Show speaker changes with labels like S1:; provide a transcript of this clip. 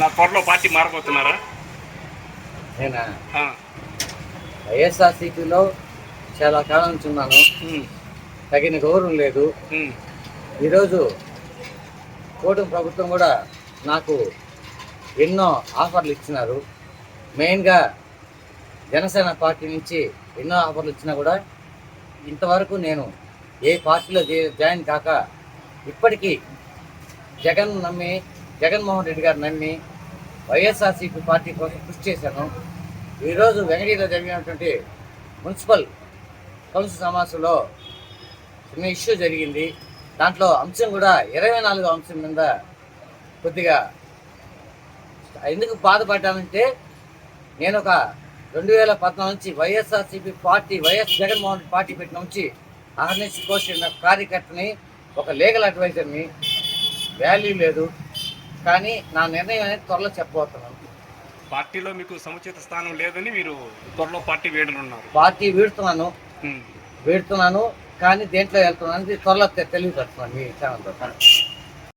S1: నా త్వరలో పార్టీ మారబోతున్నారా?
S2: నేను? వైఎస్ఆర్సీపీలో చాలా కాలం నుంచి ఉన్నాను. తగిన గౌరవం లేదు. ఈరోజు కూటమి ప్రభుత్వం కూడా నాకు ఎన్నో ఆఫర్లు ఇచ్చినారు. మెయిన్గా జనసేన పార్టీ నుంచి ఎన్నో ఆఫర్లు ఇచ్చినా కూడా ఇంతవరకు నేను ఏ పార్టీలో జాయిన్ కాక ఇప్పటికీ జగన్ నమ్మి జగన్మోహన్ రెడ్డి గారు నమ్మి వైఎస్ఆర్సీపీ పార్టీ కోసం కృషి చేశాను. ఈరోజు వెంగళీలో జరిగినటువంటి మున్సిపల్ కౌన్సిల్ సమావేశంలో చిన్న ఇష్యూ జరిగింది. దాంట్లో అంశం కూడా ఇరవై నాలుగో అంశం మీద కొద్దిగా ఎందుకు బాధపడ్డానంటే నేను ఒక రెండు వేల పద్నాలుగు నుంచి YSRCP party YS Jaganmohan party పెట్టిన నుంచి అహర్నిశి కోసిన కార్యకర్తని ఒక లీగల్ అడ్వైజర్ని వాల్యూ లేదు. కానీ నా నిర్ణయం అనేది త్వరలో చెప్పబోతున్నాను.
S1: పార్టీలో మీకు సముచిత స్థానం లేదని మీరు త్వరలో పార్టీ వేడనున్నారు.
S2: పార్టీ వీడుతున్నాను. వీడుతున్నాను కానీ దేంట్లో వెళ్తున్నాను త్వరలో తెలియపరుస్తున్నాను మీ ఛానల్ ద్వారా.